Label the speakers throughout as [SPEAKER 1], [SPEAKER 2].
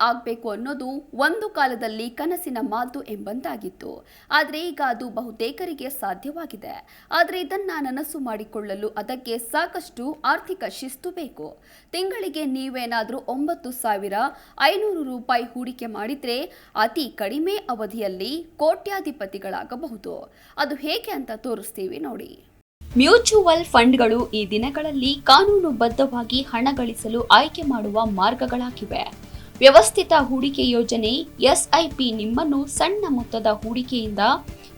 [SPEAKER 1] ಆಗಬೇಕು ಅನ್ನೋದು ಒಂದು ಕಾಲದಲ್ಲಿ ಕನಸಿನ ಮಾತು ಎಂಬಂತಾಗಿತ್ತು. ಆದರೆ ಈಗ ಅದು ಬಹುತೇಕರಿಗೆ ಸಾಧ್ಯವಾಗಿದೆ. ಆದರೆ ಇದನ್ನ ನನಸು ಮಾಡಿಕೊಳ್ಳಲು ಅದಕ್ಕೆ ಸಾಕಷ್ಟು ಆರ್ಥಿಕ ಶಿಸ್ತು ಬೇಕು. ತಿಂಗಳಿಗೆ ನೀವೇನಾದರೂ ಒಂಬತ್ತು ಸಾವಿರ ಐನೂರು ರೂಪಾಯಿ ಹೂಡಿಕೆ ಮಾಡಿದ್ರೆ ಅತಿ ಕಡಿಮೆ ಅವಧಿಯಲ್ಲಿ ಕೋಟ್ಯಾಧಿಪತಿಗಳಾಗಬಹುದು. ಅದು ಹೇಗೆ ಅಂತ ತೋರಿಸ್ತೀವಿ ನೋಡಿ. ಮ್ಯೂಚುವಲ್ ಫಂಡ್ಗಳು ಈ ದಿನಗಳಲ್ಲಿ ಕಾನೂನುಬದ್ಧವಾಗಿ ಹಣ ಗಳಿಸಲು ಆಯ್ಕೆ ಮಾಡುವ ಮಾರ್ಗಗಳಾಗಿವೆ. ವ್ಯವಸ್ಥಿತ ಹೂಡಿಕೆ ಯೋಜನೆ ಎಸ್ಐಪಿ ನಿಮ್ಮನ್ನು ಸಣ್ಣ ಮೊತ್ತದ ಹೂಡಿಕೆಯಿಂದ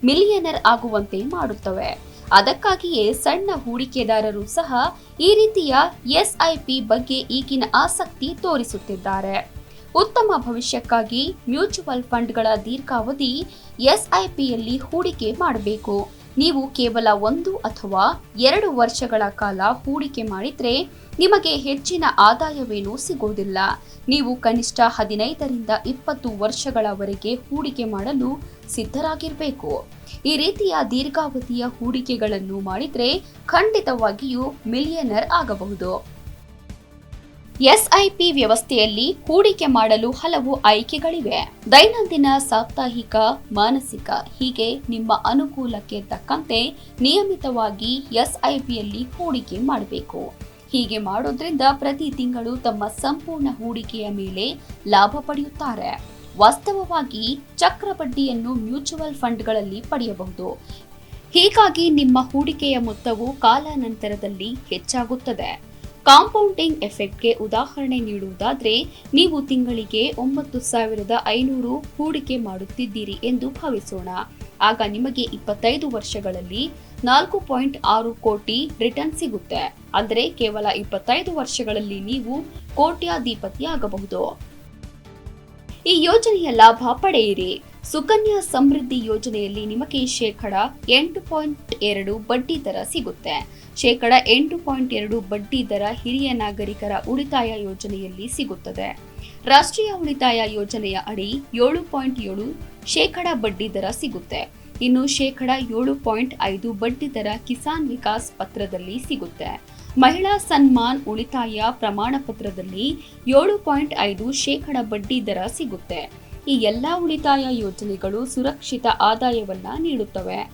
[SPEAKER 1] ಮಿಲಿಯನರ್ ಆಗುವಂತೆ ಮಾಡುತ್ತವೆ. ಅದಕ್ಕಾಗಿಯೇ ಸಣ್ಣ ಹೂಡಿಕೆದಾರರು ಸಹ ಈ ರೀತಿಯ ಎಸ್ಐಪಿ ಬಗ್ಗೆ ಈಗಿನ ಆಸಕ್ತಿ ತೋರಿಸುತ್ತಿದ್ದಾರೆ. ಉತ್ತಮ ಭವಿಷ್ಯಕ್ಕಾಗಿ ಮ್ಯೂಚುವಲ್ ಫಂಡ್ಗಳ ದೀರ್ಘಾವಧಿ ಎಸ್ಐಪಿಯಲ್ಲಿ ಹೂಡಿಕೆ ಮಾಡಬೇಕು. ನೀವು ಕೇವಲ ಒಂದು ಅಥವಾ ಎರಡು ವರ್ಷಗಳ ಕಾಲ ಹೂಡಿಕೆ ಮಾಡಿದರೆ ನಿಮಗೆ ಹೆಚ್ಚಿನ ಆದಾಯವೇನೂ ಸಿಗೋದಿಲ್ಲ ನೀವು ಕನಿಷ್ಠ ಹದಿನೈದರಿಂದ ಇಪ್ಪತ್ತು ವರ್ಷಗಳವರೆಗೆ ಹೂಡಿಕೆ ಮಾಡಲು ಸಿದ್ಧರಾಗಿರಬೇಕು. ಈ ರೀತಿಯ ದೀರ್ಘಾವಧಿಯ ಹೂಡಿಕೆಗಳನ್ನು ಮಾಡಿದರೆ ಖಂಡಿತವಾಗಿಯೂ ಮಿಲಿಯನರ್ ಆಗಬಹುದು. ಎಸ್ಐಪಿ ವ್ಯವಸ್ಥೆಯಲ್ಲಿ ಹೂಡಿಕೆ ಮಾಡಲು ಹಲವು ಆಯ್ಕೆಗಳಿವೆ. ದೈನಂದಿನ ಸಾಪ್ತಾಹಿಕ, ಮಾನಸಿಕ ಹೀಗೆ ನಿಮ್ಮ ಅನುಕೂಲಕ್ಕೆ ತಕ್ಕಂತೆ ನಿಯಮಿತವಾಗಿ ಎಸ್ಐಪಿಯಲ್ಲಿ ಹೂಡಿಕೆ ಮಾಡಬೇಕು. ಹೀಗೆ ಮಾಡೋದ್ರಿಂದ ಪ್ರತಿ ತಿಂಗಳು ತಮ್ಮ ಸಂಪೂರ್ಣ ಹೂಡಿಕೆಯ ಮೇಲೆ ಲಾಭ ಪಡೆಯುತ್ತಾರೆ. ವಾಸ್ತವವಾಗಿ ಚಕ್ರ ಬಡ್ಡಿಯನ್ನು ಮ್ಯೂಚುವಲ್ ಫಂಡ್ಗಳಲ್ಲಿ ಪಡೆಯಬಹುದು. ಹೀಗಾಗಿ ನಿಮ್ಮ ಹೂಡಿಕೆಯ ಮೊತ್ತವು ಕಾಲಾನಂತರದಲ್ಲಿ ಹೆಚ್ಚಾಗುತ್ತದೆ. ಕಾಂಪೌಂಡಿಂಗ್ ಎಫೆಕ್ಟ್ಗೆ ಉದಾಹರಣೆ ನೀಡುವುದಾದರೆ, ನೀವು ತಿಂಗಳಿಗೆ ಒಂಬತ್ತು ಸಾವಿರದ ಐನೂರು ಹೂಡಿಕೆ ಮಾಡುತ್ತಿದ್ದೀರಿ ಎಂದು ಭಾವಿಸೋಣ. ಆಗ ನಿಮಗೆ ಇಪ್ಪತ್ತೈದು ವರ್ಷಗಳಲ್ಲಿ ನಾಲ್ಕು ಪಾಯಿಂಟ್ ಆರು ಕೋಟಿ ರಿಟರ್ನ್ ಸಿಗುತ್ತೆ. ಅಂದರೆ ಕೇವಲ ಇಪ್ಪತ್ತೈದು ವರ್ಷಗಳಲ್ಲಿ ನೀವು ಕೋಟ್ಯಾಧಿಪತಿ ಆಗಬಹುದು ಈ ಯೋಜನೆಯ ಲಾಭ ಪಡೆಯಿರಿ. ಸುಕನ್ಯಾ ಸಮೃದ್ಧಿ ಯೋಜನೆಯಲ್ಲಿ ನಿಮಗೆ ಶೇಕಡ ಎಂಟು ಪಾಯಿಂಟ್ ಎರಡು ಬಡ್ಡಿ ದರ ಸಿಗುತ್ತೆ. ಶೇಕಡ ಎಂಟು ಪಾಯಿಂಟ್ ಎರಡು ಬಡ್ಡಿ ದರ ಹಿರಿಯ ನಾಗರಿಕರ ಉಳಿತಾಯ ಯೋಜನೆಯಲ್ಲಿ ಸಿಗುತ್ತದೆ. ರಾಷ್ಟ್ರೀಯ ಉಳಿತಾಯ ಯೋಜನೆಯ ಅಡಿ ಏಳು ಪಾಯಿಂಟ್ ಏಳು ಶೇಕಡ ಬಡ್ಡಿ ದರ ಸಿಗುತ್ತೆ. ಇನ್ನು ಶೇಕಡ ಏಳು ಪಾಯಿಂಟ್ ಐದು ಬಡ್ಡಿ ದರ ಕಿಸಾನ್ ವಿಕಾಸ್ ಪತ್ರದಲ್ಲಿ ಸಿಗುತ್ತೆ. ಮಹಿಳಾ ಸನ್ಮಾನ್ ಉಳಿತಾಯ ಪ್ರಮಾಣ ಪತ್ರದಲ್ಲಿ ಏಳು ಪಾಯಿಂಟ್ ಐದು ಶೇಕಡ ಬಡ್ಡಿ ದರ ಸಿಗುತ್ತೆ. ಈ ಎಲ್ಲಾ ಉಳಿತಾಯ ಯೋಜನೆಗಳು ಸುರಕ್ಷಿತ ಆದಾಯವನ್ನ ನೀಡುತ್ತವೆ.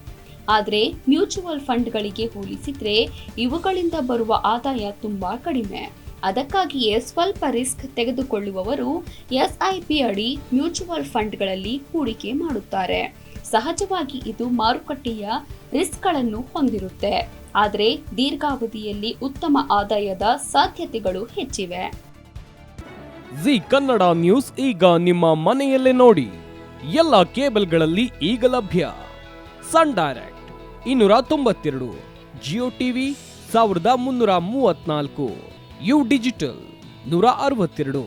[SPEAKER 1] ಆದರೆ ಮ್ಯೂಚುವಲ್ ಫಂಡ್ಗಳಿಗೆ ಹೋಲಿಸಿದ್ರೆ ಇವುಗಳಿಂದ ಬರುವ ಆದಾಯ ತುಂಬಾ ಕಡಿಮೆ. ಅದಕ್ಕಾಗಿಯೇ ಸ್ವಲ್ಪ ರಿಸ್ಕ್ ತೆಗೆದುಕೊಳ್ಳುವವರು ಎಸ್ಐಪಿ ಅಡಿ ಮ್ಯೂಚುವಲ್ ಫಂಡ್ಗಳಲ್ಲಿ ಹೂಡಿಕೆ ಮಾಡುತ್ತಾರೆ. ಸಹಜವಾಗಿ ಇದು ಮಾರುಕಟ್ಟೆಯ ರಿಸ್ಕ್ಗಳನ್ನು ಹೊಂದಿರುತ್ತೆ. ಆದರೆ ದೀರ್ಘಾವಧಿಯಲ್ಲಿ ಉತ್ತಮ ಆದಾಯದ ಸಾಧ್ಯತೆಗಳು ಹೆಚ್ಚಿವೆ.
[SPEAKER 2] ಜಿ ಕನ್ನಡ ನ್ಯೂಸ್ ಈಗ ನಿಮ್ಮ ಮನೆಯಲ್ಲೇ ನೋಡಿ. ಎಲ್ಲ ಕೇಬಲ್ಗಳಲ್ಲಿ ಈಗ ಲಭ್ಯ. ಸನ್ ಡೈರೆಕ್ಟ್ ಇನ್ನೂರ ತೊಂಬತ್ತೆರಡು, ಜಿಯೋ ಟಿವಿ ಸಾವಿರದ ಮುನ್ನೂರ ಮೂವತ್ನಾಲ್ಕು ಯು ಡಿಜಿಟಲ್ ನೂರ ಅರವತ್ತೆರಡು,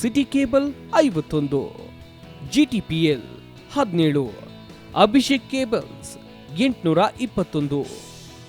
[SPEAKER 2] ಸಿಟಿ ಕೇಬಲ್ ಐವತ್ತೊಂದು ಜಿ ಟಿ ಪಿ ಎಲ್ ಹದಿನೇಳು, ಅಭಿಷೇಕ್ ಕೇಬಲ್ಸ್ ಎಂಟುನೂರ ಇಪ್ಪತ್ತೊಂದು.